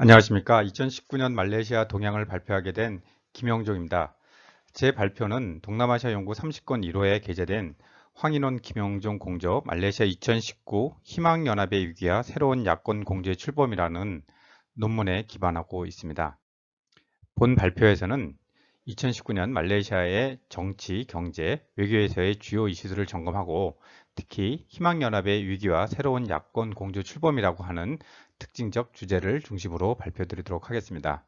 안녕하십니까. 2019년 말레이시아 동향을 발표하게 된 김영종입니다. 제 발표는 동남아시아 연구 30권 1호에 게재된 황인원 김영종 공조 말레이시아 2019 희망연합의 위기와 새로운 야권 공조의 출범이라는 논문에 기반하고 있습니다. 본 발표에서는 2019년 말레이시아의 정치, 경제, 외교에서의 주요 이슈들을 점검하고 특히 희망연합의 위기와 새로운 야권 공조 출범이라고 하는 특징적 주제를 중심으로 발표드리도록 하겠습니다.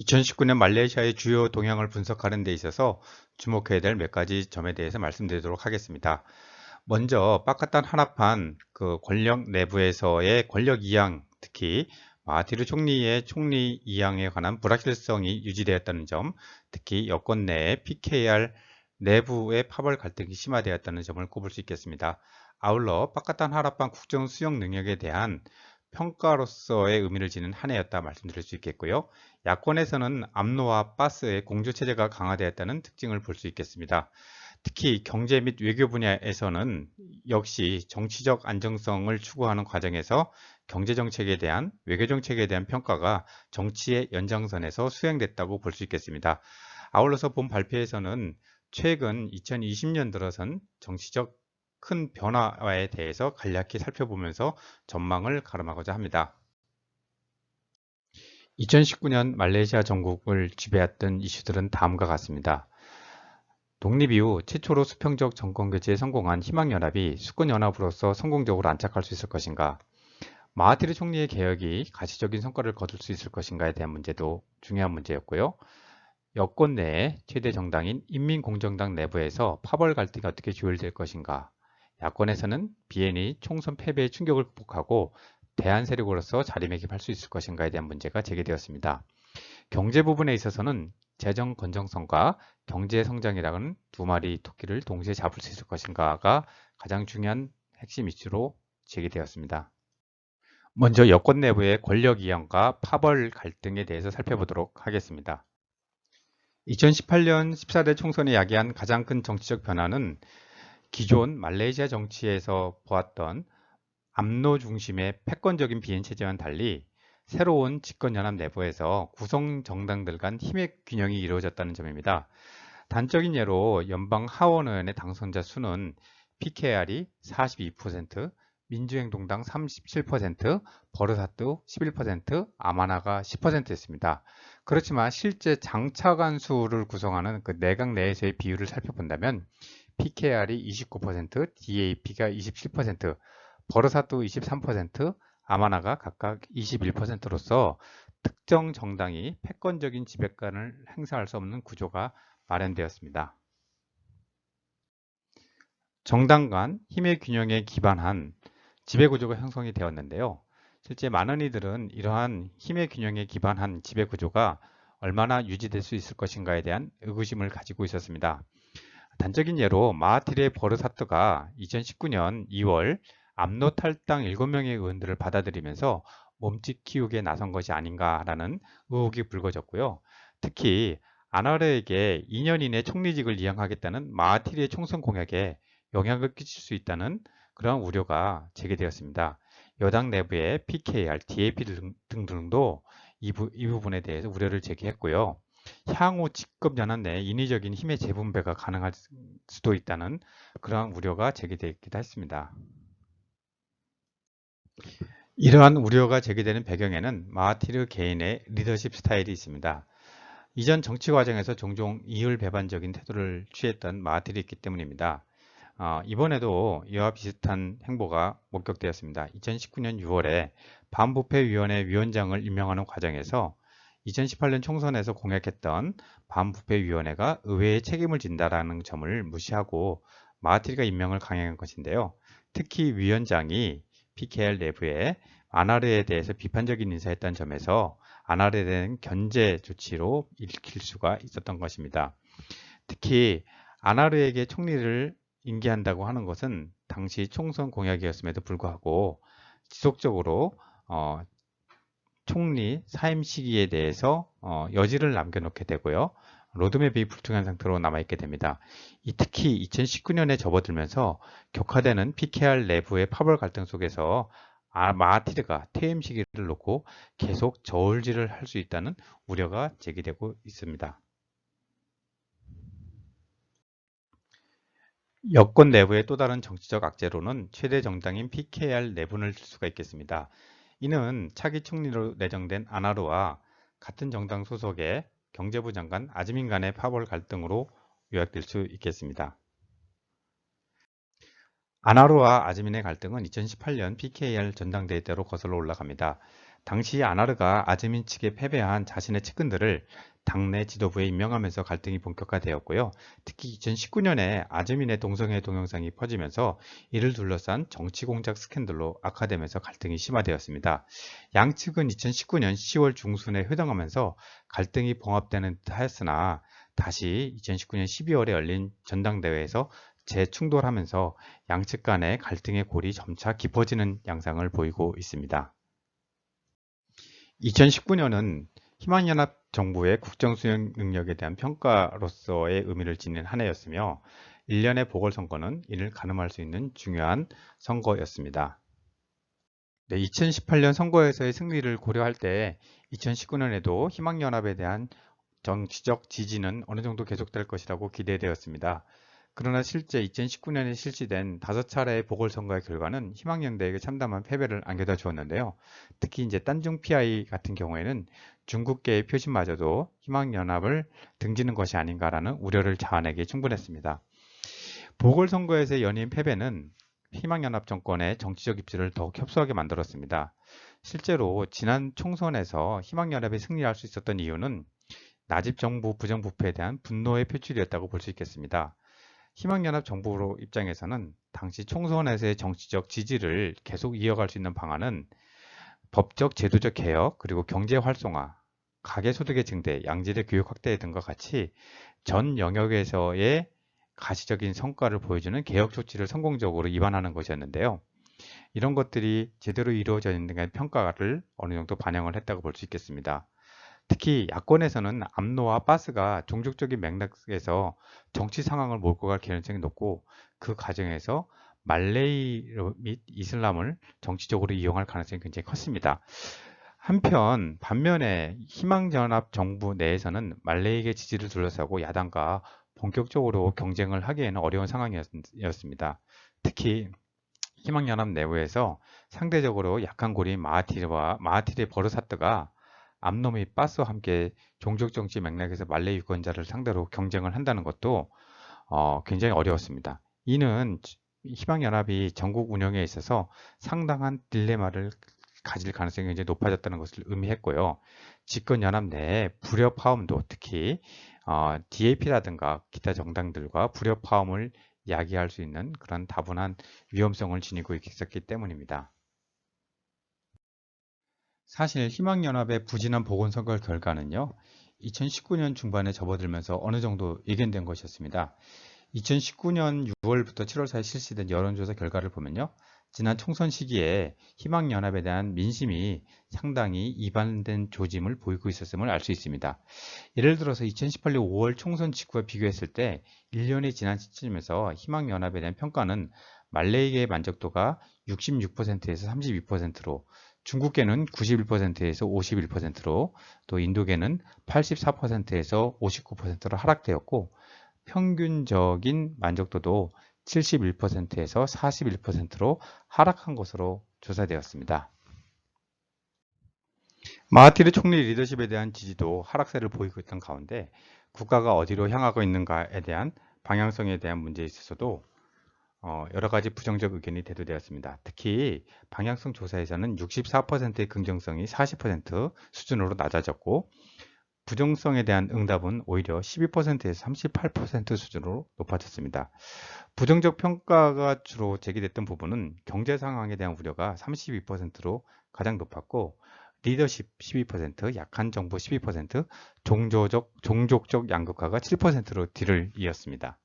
2019년 말레이시아의 주요 동향을 분석하는 데 있어서 주목해야 될 몇 가지 점에 대해서 말씀드리도록 하겠습니다. 먼저 빠카탄 하나판 그 권력 내부에서의 권력 이양, 특히 마하티르 총리의 총리 이양에 관한 불확실성이 유지되었다는 점, 특히 여권 내에 PKR 내부의 파벌 갈등이 심화되었다는 점을 꼽을 수 있겠습니다. 아울러 빠카탄 하라판 국정 수용 능력에 대한 평가로서의 의미를 지닌 한 해였다 말씀드릴 수 있겠고요. 야권에서는 암노와 바스의 공조체제가 강화되었다는 특징을 볼 수 있겠습니다. 특히 경제 및 외교 분야에서는 역시 정치적 안정성을 추구하는 과정에서 경제정책에 대한 외교정책에 대한 평가가 정치의 연장선에서 수행됐다고 볼 수 있겠습니다. 아울러서 본 발표에서는 최근 2020년 들어선 정치적 큰 변화에 대해서 간략히 살펴보면서 전망을 가름하고자 합니다. 2019년 말레이시아 전국을 지배했던 이슈들은 다음과 같습니다. 독립 이후 최초로 수평적 정권교체에 성공한 희망연합이 수권연합으로서 성공적으로 안착할 수 있을 것인가 마하티르 총리의 개혁이 가시적인 성과를 거둘 수 있을 것인가에 대한 문제도 중요한 문제였고요. 여권 내에 최대 정당인 인민공정당 내부에서 파벌 갈등이 어떻게 조율될 것인가 야권에서는 비엔이 총선 패배의 충격을 극복하고 대한 세력으로서 자리매김할 수 있을 것인가에 대한 문제가 제기되었습니다. 경제 부분에 있어서는 재정 건정성과 경제 성장이라는 두 마리 토끼를 동시에 잡을 수 있을 것인가가 가장 중요한 핵심 이슈로 제기되었습니다. 먼저 여권 내부의 권력 이양과 파벌 갈등에 대해서 살펴보도록 하겠습니다. 2018년 14대 총선에 야기한 가장 큰 정치적 변화는 기존 말레이시아 정치에서 보았던 암노 중심의 패권적인 비엔 체제와는 달리 새로운 집권연합 내부에서 구성 정당들 간 힘의 균형이 이루어졌다는 점입니다. 단적인 예로 연방 하원의원의 당선자 수는 PKR이 42%, 민주행동당 37%, 버르사트 11%, 아마나가 10%였습니다. 그렇지만 실제 장차관 수를 구성하는 그 내각 내에서의 비율을 살펴본다면 PKR이 29%, DAP가 27%, 버르사트 23%, 아마나가 각각 21%로서 특정 정당이 패권적인 지배권을 행사할 수 없는 구조가 마련되었습니다. 정당 간 힘의 균형에 기반한 지배구조가 형성이 되었는데요. 실제 많은 이들은 이러한 힘의 균형에 기반한 지배구조가 얼마나 유지될 수 있을 것인가에 대한 의구심을 가지고 있었습니다. 단적인 예로 마하티르의 버르사트가 2019년 2월 암노 탈당 7명의 의원들을 받아들이면서 몸집 키우기에 나선 것이 아닌가라는 의혹이 불거졌고요. 특히 아나르에게 2년 이내 총리직을 이양하겠다는 마하티르의 총선 공약에 영향을 끼칠 수 있다는 그런 우려가 제기되었습니다. 여당 내부의 PKR, DAP 등등도 이, 부, 이 부분에 대해서 우려를 제기했고요. 향후 직급 연합 내 인위적인 힘의 재분배가 가능할 수도 있다는 그러한 우려가 제기되기도 했습니다. 이러한 우려가 제기되는 배경에는 마하티르 개인의 리더십 스타일이 있습니다. 이전 정치 과정에서 종종 이율배반적인 태도를 취했던 마하티르 있기 때문입니다. 어, 이번에도 이와 비슷한 행보가 목격되었습니다. 2019년 6월에 반부패위원회 위원장을 임명하는 과정에서 2018년 총선에서 공약했던 반부패위원회가 의회에 책임을 진다라는 점을 무시하고 마하티리가 임명을 강행한 것인데요. 특히 위원장이 PKR 내부에 아나르에 대해서 비판적인 인사했던 점에서 아나르에 대한 견제 조치로 읽힐 수가 있었던 것입니다. 특히 아나르에게 총리를 인계한다고 하는 것은 당시 총선 공약이었음에도 불구하고 지속적으로 어, 총리 사임 시기에 대해서 어, 여지를 남겨놓게 되고요. 로드맵이 불투명한 상태로 남아있게 됩니다. 이 특히 2019년에 접어들면서 격화되는 PKR 내부의 파벌 갈등 속에서 아, 마하티르가 퇴임 시기를 놓고 계속 저울질을 할 수 있다는 우려가 제기되고 있습니다. 여권 내부의 또 다른 정치적 악재로는 최대 정당인 PKR 내분을 들 수가 있겠습니다. 이는 차기 총리로 내정된 아나르와 같은 정당 소속의 경제부 장관 아즈민 간의 파벌 갈등으로 요약될 수 있겠습니다. 아나르와 아즈민의 갈등은 2018년 PKR 전당대회 때로 거슬러 올라갑니다. 당시 아나르가 아즈민 측에 패배한 자신의 측근들을 당내 지도부에 임명하면서 갈등이 본격화되었고요. 특히 2019년에 아즈민의 동성애 동영상이 퍼지면서 이를 둘러싼 정치 공작 스캔들로 악화되면서 갈등이 심화되었습니다. 양측은 2019년 10월 중순에 회동하면서 갈등이 봉합되는 듯 하였으나 다시 2019년 12월에 열린 전당대회에서 재충돌하면서 양측 간의 갈등의 골이 점차 깊어지는 양상을 보이고 있습니다. 2019년은 희망연합 정부의 국정수행 능력에 대한 평가로서의 의미를 지닌 한 해였으며 1년의 보궐선거는 이를 가늠할 수 있는 중요한 선거였습니다. 네, 2018년 선거에서의 승리를 고려할 때 2019년에도 희망연합에 대한 정치적 지지는 어느 정도 계속될 것이라고 기대되었습니다. 그러나 실제 2019년에 실시된 다섯 차례의 보궐선거의 결과는 희망연대에게 참담한 패배를 안겨다 주었는데요. 특히 이제 딴중 PI 같은 경우에는 중국계의 표심마저도 희망연합을 등지는 것이 아닌가라는 우려를 자아내기 충분했습니다. 보궐선거에서의 연이은 패배는 희망연합 정권의 정치적 입지를 더욱 협소하게 만들었습니다. 실제로 지난 총선에서 희망연합이 승리할 수 있었던 이유는 나집 정부 부정부패에 대한 분노의 표출이었다고 볼 수 있겠습니다. 희망연합 정부 입장에서는 당시 총선에서의 정치적 지지를 계속 이어갈 수 있는 방안은 법적 제도적 개혁 그리고 경제 활성화 가계소득의 증대, 양질의 교육 확대 등과 같이 전 영역에서의 가시적인 성과를 보여주는 개혁 조치를 성공적으로 입안하는 것이었는데요. 이런 것들이 제대로 이루어져 있는 평가를 어느 정도 반영을 했다고 볼 수 있겠습니다. 특히 야권에서는 암노와 바스가 종족적인 맥락에서 정치 상황을 몰고 갈 개연성이 높고 그 과정에서 말레이 및 이슬람을 정치적으로 이용할 가능성이 굉장히 컸습니다. 한편 반면에 희망연합 정부 내에서는 말레이의 지지를 둘러싸고 야당과 본격적으로 경쟁을 하기에는 어려운 상황이었습니다. 특히 희망연합 내부에서 상대적으로 약한 고리인 마하티르와 마하티르의 버르사트가 암노 및 바스와 함께 종족 정치 맥락에서 말레이 유권자를 상대로 경쟁을 한다는 것도 어, 굉장히 어려웠습니다. 이는 희망연합이 전국 운영에 있어서 상당한 딜레마를 가질 가능성이 굉장히 높아졌다는 것을 의미했고요. 집권연합 내에 불협화음도 특히 어, DAP라든가 기타 정당들과 불협화음을 야기할 수 있는 그런 다분한 위험성을 지니고 있었기 때문입니다. 사실 희망연합의 부진한 보건선거 결과는요. 2019년 중반에 접어들면서 어느 정도 예견된 것이었습니다. 2019년 6월부터 7월 사이 실시된 여론조사 결과를 보면요. 지난 총선 시기에 희망연합에 대한 민심이 상당히 이반된 조짐을 보이고 있었음을 알 수 있습니다. 예를 들어서 2018년 5월 총선 직후와 비교했을 때 1년이 지난 시점에서 희망연합에 대한 평가는 말레이계의 만족도가 66%에서 32%로 중국계는 91%에서 51%로 또 인도계는 84%에서 59%로 하락되었고 평균적인 만족도도 71%에서 41%로 하락한 것으로 조사되었습니다. 마하티르 총리 리더십에 대한 지지도 하락세를 보이고 있던 가운데 국가가 어디로 향하고 있는가에 대한 방향성에 대한 문제에 있어서도 어, 여러 가지 부정적 의견이 대두되었습니다. 특히 방향성 조사에서는 64%의 긍정성이 40% 수준으로 낮아졌고 부정성에 대한 응답은 오히려 12%에서 38% 수준으로 높아졌습니다. 부정적 평가가 주로 제기됐던 부분은 경제 상황에 대한 우려가 32%로 가장 높았고 리더십 12%, 약한 정부 12%, 종조적, 종족적 양극화가 7%로 뒤를 이었습니다.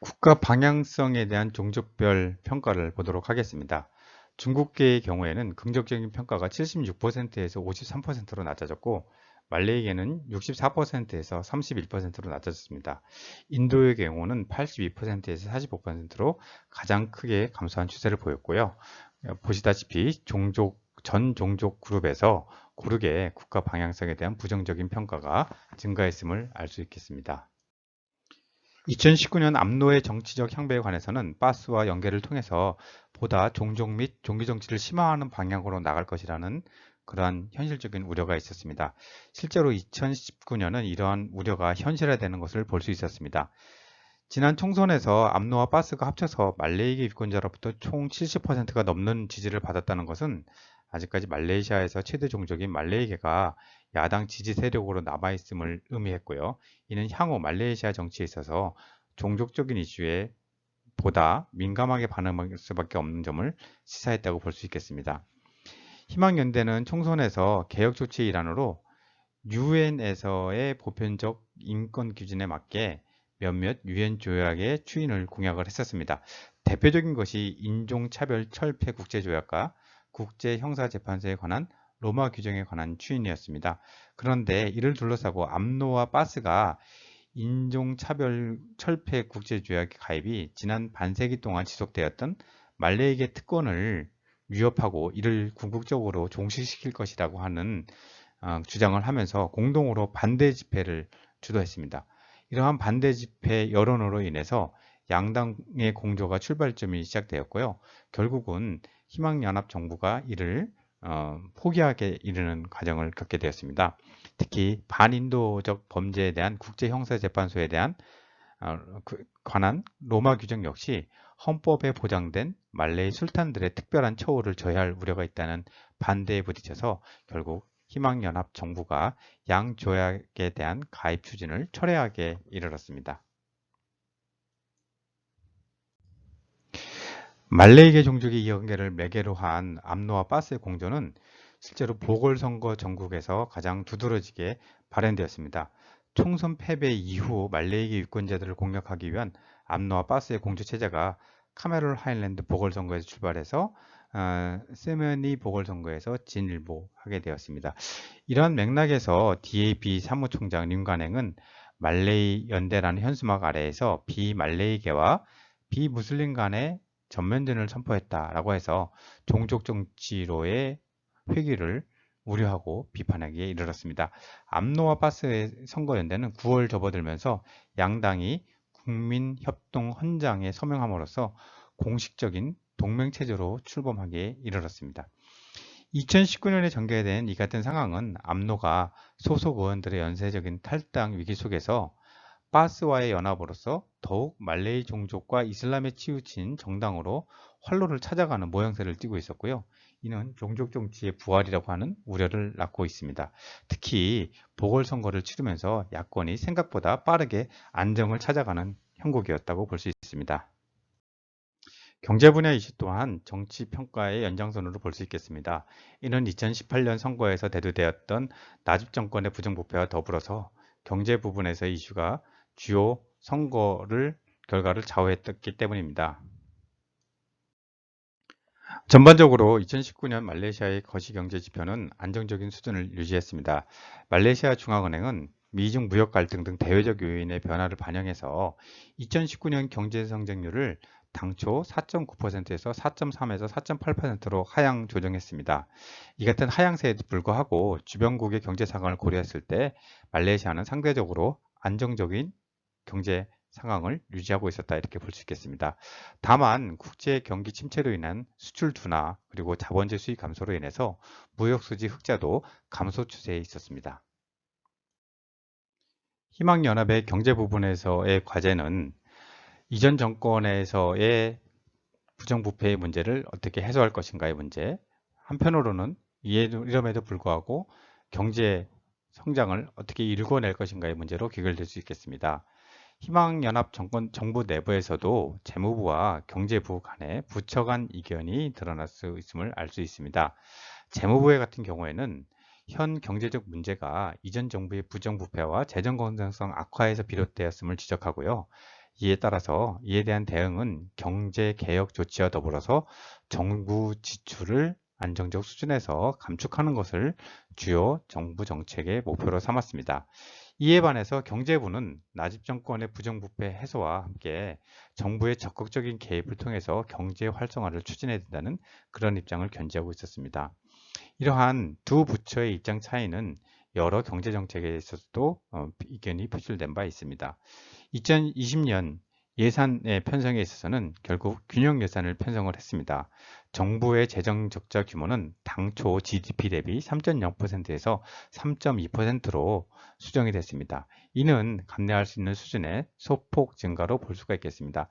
국가 방향성에 대한 종족별 평가를 보도록 하겠습니다. 중국계의 경우에는 긍정적인 평가가 76%에서 53%로 낮아졌고 말레이계는 64%에서 31%로 낮아졌습니다. 인도의 경우는 82%에서 45%로 가장 크게 감소한 추세를 보였고요. 보시다시피 종족 전 종족 그룹에서 고르게 국가 방향성에 대한 부정적인 평가가 증가했음을 알 수 있겠습니다. 2019년 압로의 정치적 향배에 관해서는 바스와 연계를 통해서 보다 종족 및 종교 정치를 심화하는 방향으로 나갈 것이라는 그러한 현실적인 우려가 있었습니다. 실제로 2019년은 이러한 우려가 현실화되는 것을 볼 수 있었습니다. 지난 총선에서 암노와 바스가 합쳐서 말레이계 유권자로부터 총 70%가 넘는 지지를 받았다는 것은 아직까지 말레이시아에서 최대 종족인 말레이계가 야당 지지 세력으로 남아있음을 의미했고요. 이는 향후 말레이시아 정치에 있어서 종족적인 이슈에 보다 민감하게 반응할 수밖에 없는 점을 시사했다고 볼 수 있겠습니다. 희망연대는 총선에서 개혁 조치의 일환으로 유엔에서의 보편적 인권 기준에 맞게 몇몇 유엔 조약의 추인을 공약을 했었습니다. 대표적인 것이 인종차별 철폐 국제조약과 국제형사재판소에 관한 로마 규정에 관한 추인이었습니다. 그런데 이를 둘러싸고 암노와 바스가 인종차별 철폐 국제조약 가입이 지난 반세기 동안 지속되었던 말레이계 특권을 위협하고 이를 궁극적으로 종식시킬 것이라고 하는 어, 주장을 하면서 공동으로 반대 집회를 주도했습니다. 이러한 반대 집회 여론으로 인해서 양당의 공조가 출발점이 시작되었고요. 결국은 희망연합 정부가 이를 어, 포기하게 이르는 과정을 겪게 되었습니다. 특히 반인도적 범죄에 대한 국제 형사 재판소에 대한 어, 그, 관한 로마 규정 역시 헌법에 보장된 말레이 술탄들의 특별한 처우를 저해할 우려가 있다는 반대에 부딪혀서 결국 희망연합 정부가 양 조약에 대한 가입 추진을 철회하게 이르렀습니다. 말레이계 종족의 이연계를 매개로 한 암노와 바스의 공조는 실제로 보궐선거 전국에서 가장 두드러지게 발현되었습니다. 총선 패배 이후 말레이계 유권자들을 공략하기 위한 암노와 바스의 공조 체제가 카메롤 하일랜드 보궐선거에서 출발해서 어, 세면이 보궐선거에서 진일보하게 되었습니다. 이러한 맥락에서 DAB 사무총장 림관행은 말레이 연대라는 현수막 아래에서 비말레이계와 비무슬림 간의 전면전을 선포했다라고 해서 종족 정치로의 회귀를 우려하고 비판하기에 이르렀습니다. 암노와 바스의 선거연대는 9월 접어들면서 양당이 국민협동 헌장에 서명함으로써 공식적인 동맹체제로 출범하기에 이르렀습니다. 2019년에 전개된 이 같은 상황은 암노가 소속 의원들의 연쇄적인 탈당 위기 속에서 바스와의 연합으로서 더욱 말레이 종족과 이슬람에 치우친 정당으로 활로를 찾아가는 모양새를 띠고 있었고요. 이는 종족 정치의 부활이라고 하는 우려를 낳고 있습니다. 특히 보궐선거를 치르면서 야권이 생각보다 빠르게 안정을 찾아가는 형국이었다고 볼 수 있습니다. 경제 분야 이슈 또한 정치 평가의 연장선으로 볼 수 있겠습니다. 이는 2018년 선거에서 대두되었던 나집 정권의 부정부패와 더불어서 경제 부분에서 이슈가 주요 선거를 결과를 좌우했기 때문입니다. 전반적으로 2019년 말레이시아의 거시경제 지표는 안정적인 수준을 유지했습니다. 말레이시아 중앙은행은 미중 무역 갈등 등 대외적 요인의 변화를 반영해서 2019년 경제 성장률을 당초 4.9%에서 4.3에서 4.8%로 하향 조정했습니다. 이 같은 하향세에도 불구하고 주변국의 경제 상황을 고려했을 때 말레이시아는 상대적으로 안정적인 경제 상황을 유지하고 있었다 이렇게 볼 수 있겠습니다. 다만 국제 경기 침체로 인한 수출 둔화 그리고 자본재 수익 감소로 인해서 무역 수지 흑자도 감소 추세에 있었습니다. 희망연합의 경제 부분에서의 과제는 이전 정권에서의 부정부패의 문제를 어떻게 해소할 것인가의 문제 한편으로는 이럼에도 불구하고 경제 성장을 어떻게 일궈낼 것인가의 문제로 귀결될 수 있겠습니다. 희망연합 정권, 정부 내부에서도 재무부와 경제부 간에 부처 간 이견이 드러날 수 있음을 알 수 있습니다. 재무부의 같은 경우에는 현 경제적 문제가 이전 정부의 부정부패와 재정 건전성 악화에서 비롯되었음을 지적하고요. 이에 따라서 이에 대한 대응은 경제 개혁 조치와 더불어서 정부 지출을 안정적 수준에서 감축하는 것을 주요 정부 정책의 목표로 삼았습니다. 이에 반해서 경제부는 나집 정권의 부정부패 해소와 함께 정부의 적극적인 개입을 통해서 경제 활성화를 추진해야 된다는 그런 입장을 견지하고 있었습니다. 이러한 두 부처의 입장 차이는 여러 경제 정책에 있어서도 어, 의견이 표출된 바 있습니다. 2020년 예산의 편성에 있어서는 결국 균형 예산을 편성을 했습니다. 정부의 재정 적자 규모는 당초 GDP 대비 3.0%에서 3.2%로 수정이 됐습니다. 이는 감내할 수 있는 수준의 소폭 증가로 볼 수가 있겠습니다.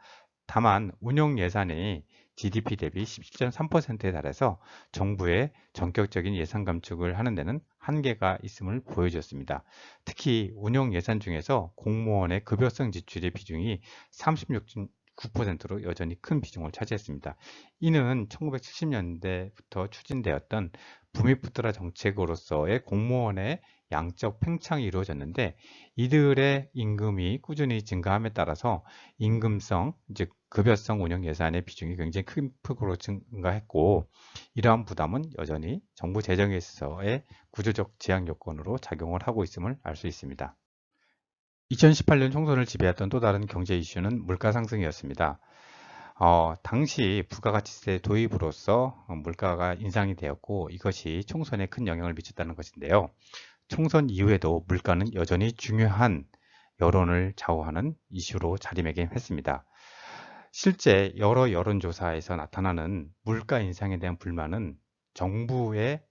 다만 운용 예산이 GDP 대비 17.3%에 달해서 정부의 전격적인 예산 감축을 하는 데는 한계가 있음을 보여주었습니다. 특히 운용 예산 중에서 공무원의 급여성 지출의 비중이 36.9%로 여전히 큰 비중을 차지했습니다. 이는 1970년대부터 추진되었던 부미푸드라 정책으로서의 공무원의 양적 팽창이 이루어졌는데 이들의 임금이 꾸준히 증가함에 따라서 임금성, 즉 급여성 운영 예산의 비중이 굉장히 큰 폭으로 증가했고 이러한 부담은 여전히 정부 재정에 있어서의 구조적 제약 요건으로 작용을 하고 있음을 알 수 있습니다. 2018년 총선을 지배했던 또 다른 경제 이슈는 물가 상승이었습니다. 어, 당시 부가가치세 도입으로써 물가가 인상이 되었고 이것이 총선에 큰 영향을 미쳤다는 것인데요. 총선 이후에도 물가는 여전히 중요한 여론을 좌우하는 이슈로 자리매김했습니다. 실제 여러 여론조사에서 나타나는 물가 인상에 대한 불만은 정부의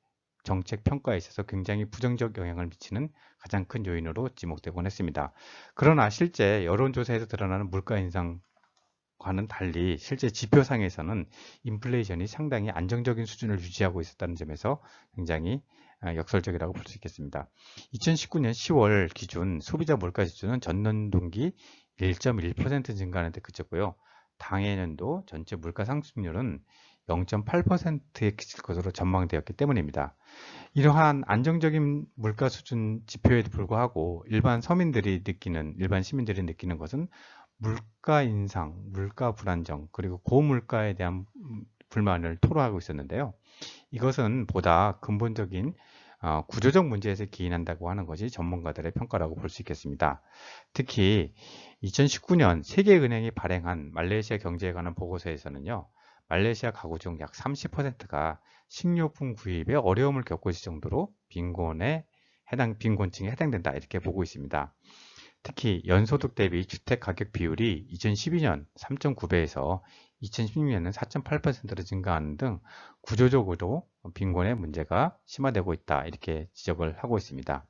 정책 평가에 있어서 굉장히 부정적 영향을 미치는 가장 큰 요인으로 지목되곤 했습니다. 그러나 실제 여론조사에서 드러나는 물가 인상과는 달리 실제 지표상에서는 인플레이션이 상당히 안정적인 수준을 유지하고 있었다는 점에서 굉장히 아, 역설적이라고 볼 수 있겠습니다. 2019년 10월 기준 소비자 물가 지수는 전년 동기 1.1% 증가하는 데 그쳤고요. 당해년도 전체 물가 상승률은 0.8%에 그칠 것으로 전망되었기 때문입니다. 이러한 안정적인 물가 수준 지표에도 불구하고 일반 서민들이 느끼는 일반 시민들이 느끼는 것은 물가 인상, 물가 불안정, 그리고 고물가에 대한 불만을 토로하고 있었는데요. 이것은 보다 근본적인 어, 구조적 문제에서 기인한다고 하는 것이 전문가들의 평가라고 볼 수 있겠습니다. 특히 2019년 세계은행이 발행한 말레이시아 경제에 관한 보고서에서는요. 말레이시아 가구 중 약 30%가 식료품 구입에 어려움을 겪고 있을 정도로 빈곤에 해당 빈곤층에 해당된다 이렇게 보고 있습니다. 특히 연소득 대비 주택 가격 비율이 2012년 3.9배에서 2016년은 4.8%로 증가하는 등 구조적으로 빈곤의 문제가 심화되고 있다 이렇게 지적을 하고 있습니다.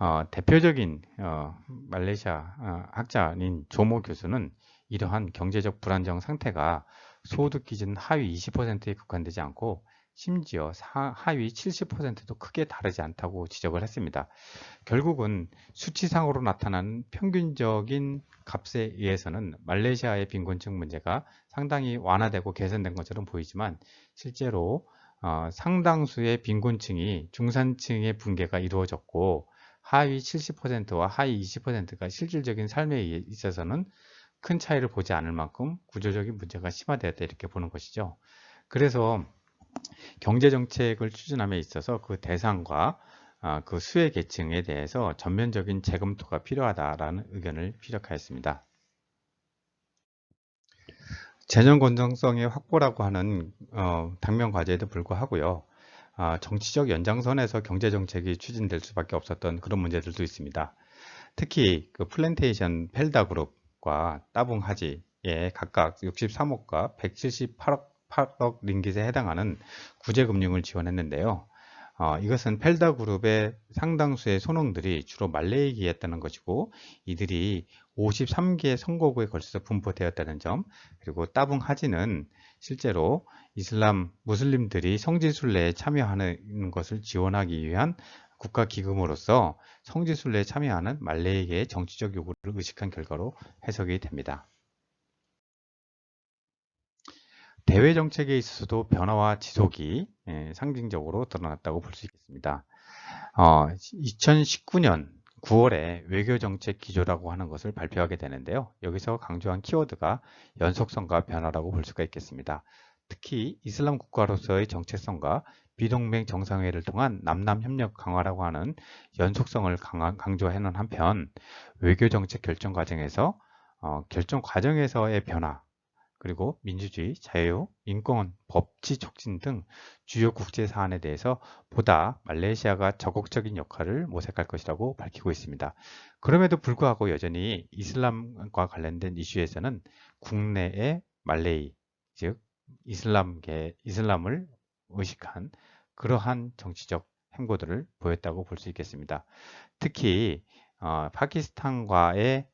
어, 대표적인 어, 말레이시아 어, 학자인 조모 교수는 이러한 경제적 불안정 상태가 소득 기준 하위 20%에 국한되지 않고 심지어 하위 70%도 크게 다르지 않다고 지적을 했습니다. 결국은 수치상으로 나타나는 평균적인 값에 의해서는 말레이시아의 빈곤층 문제가 상당히 완화되고 개선된 것처럼 보이지만 실제로 어, 상당수의 빈곤층이 중산층의 붕괴가 이루어졌고 하위 70%와 하위 20%가 실질적인 삶에 있어서는 큰 차이를 보지 않을 만큼 구조적인 문제가 심화되었다 이렇게 보는 것이죠. 그래서 경제 정책을 추진함에 있어서 그 대상과 아, 그 수혜 계층에 대해서 전면적인 재검토가 필요하다라는 의견을 피력하였습니다. 재정 건전성의 확보라고 하는 어, 당면 과제에도 불구하고요. 아, 정치적 연장선에서 경제 정책이 추진될 수밖에 없었던 그런 문제들도 있습니다. 특히 그 플랜테이션 펠다 그룹과 따봉 하지에 각각 63억과 178억 8억 링깃에 해당하는 구제금융을 지원했는데요. 어, 이것은 펠다 그룹의 상당수의 손흥들이 주로 말레이기에 했다는 것이고 이들이 53개의 선거구에 걸쳐서 분포되었다는 점 그리고 따붕 하지는 실제로 이슬람 무슬림들이 성지순례에 참여하는 것을 지원하기 위한 국가기금으로서 성지순례에 참여하는 말레이계의 정치적 요구를 의식한 결과로 해석이 됩니다. 대외 정책에 있어서도 변화와 지속이 예, 상징적으로 드러났다고 볼 수 있겠습니다. 어, 2019년 9월에 외교정책 기조라고 하는 것을 발표하게 되는데요. 여기서 강조한 키워드가 연속성과 변화라고 볼 수가 있겠습니다. 특히 이슬람 국가로서의 정체성과 비동맹 정상회의를 통한 남남 협력 강화라고 하는 연속성을 강조하는 한편 외교 정책 결정 과정에서 어, 결정 과정에서의 변화 그리고 민주주의, 자유, 인권, 법치 촉진 등 주요 국제 사안에 대해서 보다 말레이시아가 적극적인 역할을 모색할 것이라고 밝히고 있습니다. 그럼에도 불구하고 여전히 이슬람과 관련된 이슈에서는 국내의 말레이, 즉 이슬람계, 이슬람을 의식한 그러한 정치적 행보들을 보였다고 볼 수 있겠습니다. 특히 어, 파키스탄과의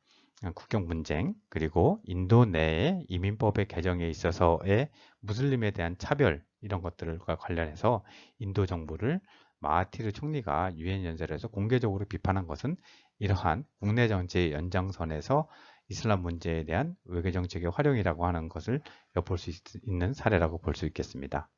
국경 분쟁 그리고 인도 내의 이민법의 개정에 있어서의 무슬림에 대한 차별 이런 것들과 관련해서 인도 정부를 마하티르 총리가 유엔 연설에서 공개적으로 비판한 것은 이러한 국내 정치의 연장선에서 이슬람 문제에 대한 외교 정책의 활용이라고 하는 것을 엿볼 수 있- 있는 사례라고 볼 수 있겠습니다.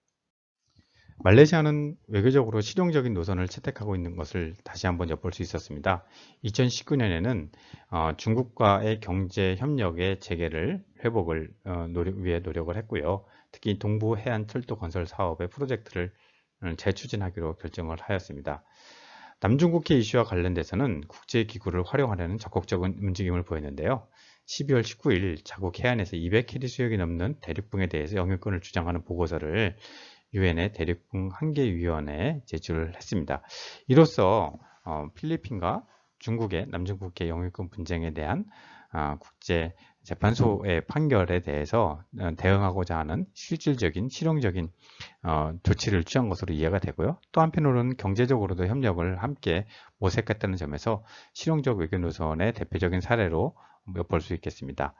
말레이시아는 외교적으로 실용적인 노선을 채택하고 있는 것을 다시 한번 엿볼 수 있었습니다. 2019년에는 어, 중국과의 경제 협력의 재개를 회복을 어, 노력- 위해 노력을 했고요. 특히 동부 해안 철도 건설 사업의 프로젝트를 음, 재추진하기로 결정을 하였습니다. 남중국해 이슈와 관련돼서는 국제기구를 활용하려는 적극적인 움직임을 보였는데요. 12월 19일 자국 해안에서 200캐리 수역이 넘는 대륙붕에 대해서 영유권을 주장하는 보고서를 유엔의 대륙붕 한계위원회에 제출을 했습니다. 이로써 어, 필리핀과 중국의 남중국해 영유권 분쟁에 대한 아, 국제 재판소의 판결에 대해서 어, 대응하고자 하는 실질적인 실용적인 어, 조치를 취한 것으로 이해가 되고요. 또 한편으로는 경제적으로도 협력을 함께 모색했다는 점에서 실용적 외교 노선의 대표적인 사례로 엿볼 수 있겠습니다.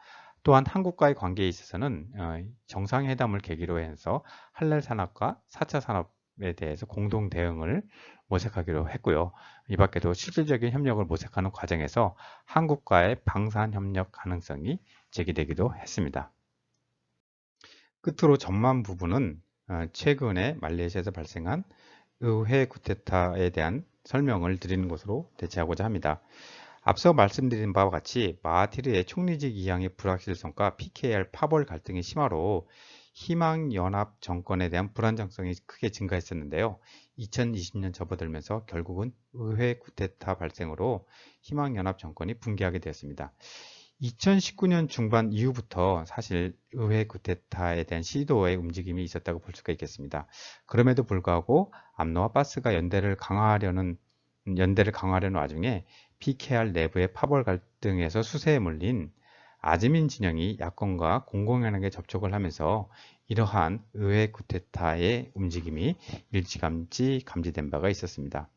또한 한국과의 관계에 있어서는 어, 정상회담을 계기로 해서 할랄 산업과 4차 산업에 대해서 공동 대응을 모색하기로 했고요. 이 밖에도 실질적인 협력을 모색하는 과정에서 한국과의 방산 협력 가능성이 제기되기도 했습니다. 끝으로 전만 부분은 어, 최근에 말레이시아에서 발생한 의회 쿠데타에 대한 설명을 드리는 것으로 대체하고자 합니다. 앞서 말씀드린 바와 같이 마하티르의 총리직 이양의 불확실성과 PKR 파벌 갈등의 심화로 희망연합 정권에 대한 불안정성이 크게 증가했었는데요. 2020년 접어들면서 결국은 의회 쿠데타 발생으로 희망연합 정권이 붕괴하게 되었습니다. 2019년 중반 이후부터 사실 의회 쿠데타에 대한 시도의 움직임이 있었다고 볼 수가 있겠습니다. 그럼에도 불구하고 암노와 바스가 연대를 강화하려는 연대를 강화하려는 와중에 PKR 내부의 파벌 갈등에서 수세에 몰린 아즈민 진영이 야권과 공공연하게 접촉을 하면서 이러한 의회 쿠데타의 움직임이 일찌감치 감지된 바가 있었습니다.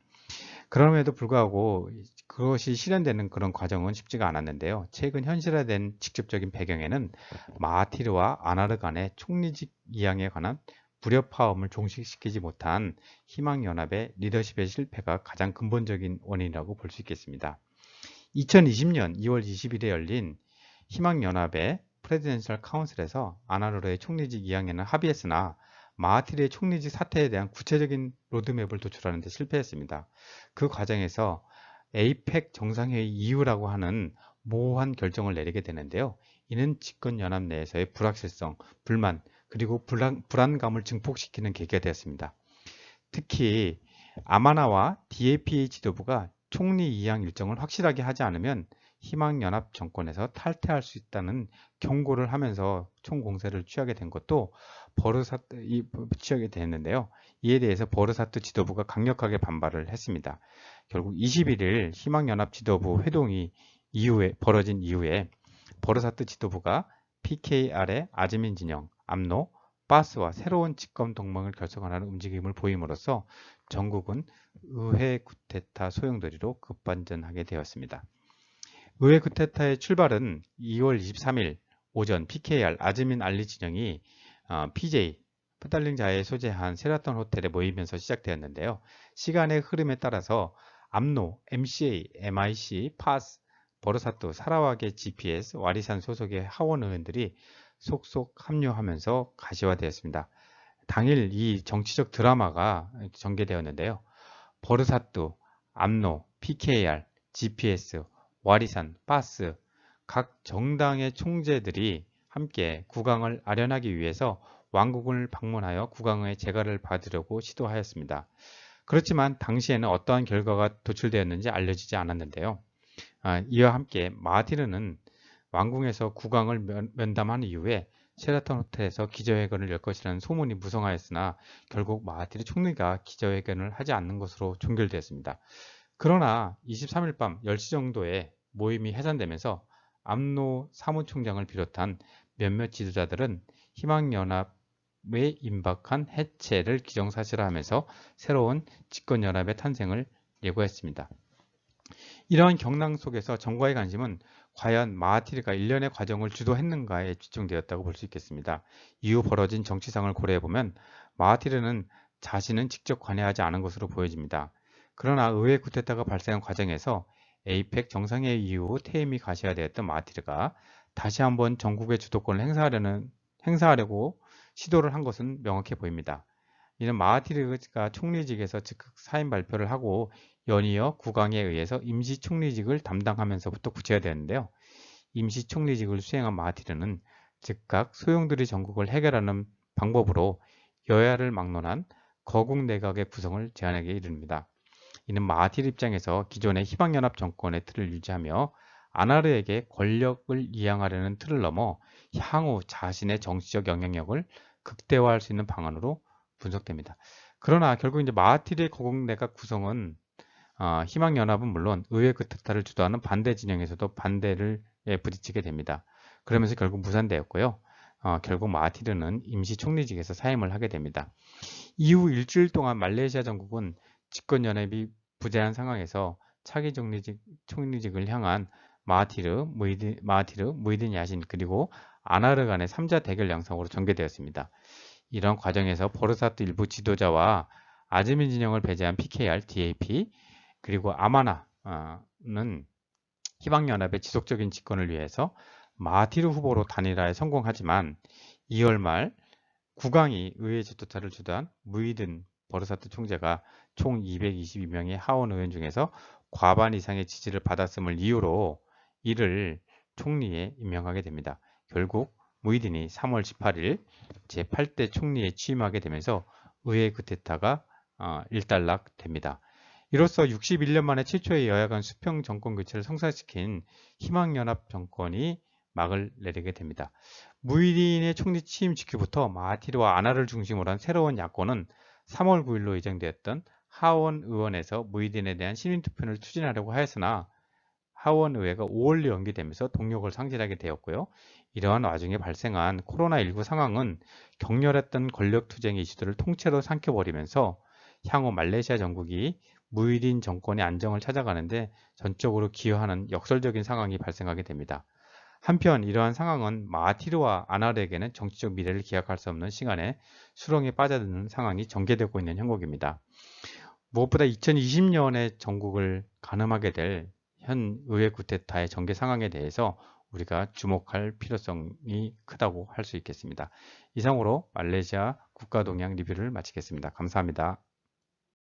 그럼에도 불구하고 그것이 실현되는 그런 과정은 쉽지가 않았는데요. 최근 현실화된 직접적인 배경에는 마하티르와 아나르 간의 총리직 이양에 관한 불협화음을 종식시키지 못한 희망연합의 리더십의 실패가 가장 근본적인 원인이라고 볼 수 있겠습니다. 2020년 2월 20일에 열린 희망연합의 프레지den셜 카운슬에서 아나르의 총리직 이양에는 합의했으나 마하티르의 총리직 사태에 대한 구체적인 로드맵을 도출하는 데 실패했습니다. 그 과정에서 에이펙 정상회의 이후라고 하는 모호한 결정을 내리게 되는데요. 이는 집권연합 내에서의 불확실성, 불만, 그리고 불안, 불안감을 증폭시키는 계기가 되었습니다. 특히 아마나와 DAPA 지도부가 총리 이양 일정을 확실하게 하지 않으면 희망연합 정권에서 탈퇴할 수 있다는 경고를 하면서 총공세를 취하게 된 것도 버르사트 이 취하게 됐는데요. 이에 대해서 버르사트 지도부가 강력하게 반발을 했습니다. 결국 21일 희망연합 지도부 회동이 이후에 벌어진 이후에 버르사트 지도부가 PKR의 아즈민 진영, 암노, 바스와 새로운 집권 동맹을 결성하는 움직임을 보임으로써 전국은 의회 쿠데타 소용돌이로 급반전하게 되었습니다. 의회 쿠데타의 출발은 2월 23일 오전 PKR 아즈민 알리 진영이 어, PJ 페달링 자에 소재한 세라톤 호텔에 모이면서 시작되었는데요. 시간의 흐름에 따라서 암노, MCA, MIC, 파스, 버르사토, 사라와게 GPS, 와리산 소속의 하원 의원들이 속속 합류하면서 가시화되었습니다. 당일 이 정치적 드라마가 전개되었는데요. 버르사뚜, 암노, PKR, GPS, 와리산, 파스 각 정당의 총재들이 함께 국왕을 아련하기 위해서 왕국을 방문하여 국왕의 재가를 받으려고 시도하였습니다. 그렇지만 당시에는 어떠한 결과가 도출되었는지 알려지지 않았는데요. 아, 이와 함께 마하티르는 왕궁에서 국왕을 면, 담한 이후에 셰라턴 호텔에서 기자회견을 열 것이라는 소문이 무성하였으나 결국 마하티르 총리가 기자회견을 하지 않는 것으로 종결되었습니다. 그러나 23일 밤 10시 정도에 모임이 해산되면서 암노 사무총장을 비롯한 몇몇 지도자들은 희망연합 의 임박한 해체를 기정사실화하면서 새로운 집권연합의 탄생을 예고했습니다. 이러한 경랑 속에서 정과의 관심은 과연 마하티르가 일련의 과정을 주도했는가에 집중되었다고 볼 수 있겠습니다. 이후 벌어진 정치상을 고려해보면 마하티르는 자신은 직접 관여하지 않은 것으로 보여집니다. 그러나 의회 쿠데타가 발생한 과정에서 에이펙 정상회의 이후 퇴임이 가시화되었던 마하티르가 다시 한번 전국의 주도권을 행사하려는, 행사하려고 시도를 한 것은 명확해 보입니다. 이는 마하티르가 총리직에서 즉각 사임 발표를 하고 연이어 국왕에 의해서 임시 총리직을 담당하면서부터 구체화되었는데요. 임시 총리직을 수행한 마하티르는 즉각 소용돌이 전국을 해결하는 방법으로 여야를 막론한 거국 내각의 구성을 제안하게 이릅니다. 이는 마하티르 입장에서 기존의 희망연합 정권의 틀을 유지하며 아나르에게 권력을 이양하려는 틀을 넘어 향후 자신의 정치적 영향력을 극대화할 수 있는 방안으로 분석됩니다. 그러나 결국 이제 마하티르의 거국 내각 구성은 어, 희망연합은 물론 의회 그트타를 주도하는 반대 진영에서도 반대를 예, 부딪히게 됩니다. 그러면서 결국 무산되었고요. 어, 결국 마하티르는 임시 총리직에서 사임을 하게 됩니다. 이후 일주일 동안 말레이시아 정국은 집권연합이 부재한 상황에서 차기 총리직, 총리직을 향한 마하티르, 무이드, 마하티르, 무이든 야신 그리고 아나르 간의 3자 대결 양상으로 전개되었습니다. 이런 과정에서 버르사트 일부 지도자와 아즈민 진영을 배제한 PKR, DAP 그리고 아마나는 희망연합의 지속적인 집권을 위해서 마하티르 후보로 단일화에 성공하지만 2월 말 국왕이 의회 지도자를 주도한 무이든 버르사트 총재가 총 222명의 하원 의원 중에서 과반 이상의 지지를 받았음을 이유로 이를 총리에 임명하게 됩니다. 결국 무이딘이 3월 18일 제8대 총리에 취임하게 되면서 의회 구테타가 어, 일단락됩니다. 이로써 61년 만에 최초의 여야 간 수평 정권 교체를 성사시킨 희망연합 정권이 막을 내리게 됩니다. 무이딘의 총리 취임 직후부터 마하티르와 아나를 중심으로 한 새로운 야권은 3월 9일로 예정되었던 하원 의원에서 무이딘에 대한 시민투표를 추진하려고 하였으나 하원 의회가 5월로 연기되면서 동력을 상실하게 되었고요. 이러한 와중에 발생한 코로나19 상황은 격렬했던 권력 투쟁의 이슈들을 통째로 삼켜버리면서 향후 말레이시아 정국이 무일인 정권의 안정을 찾아가는데 전적으로 기여하는 역설적인 상황이 발생하게 됩니다. 한편 이러한 상황은 마하티르와 아나르에게는 정치적 미래를 기약할 수 없는 시간에 수렁에 빠져드는 상황이 전개되고 있는 형국입니다. 무엇보다 2020년에 전국을 가늠하게 될 현 의회 구테타의 전개 상황에 대해서 우리가 주목할 필요성이 크다고 할 수 있겠습니다. 이상으로 말레이시아 국가 동향 리뷰를 마치겠습니다. 감사합니다.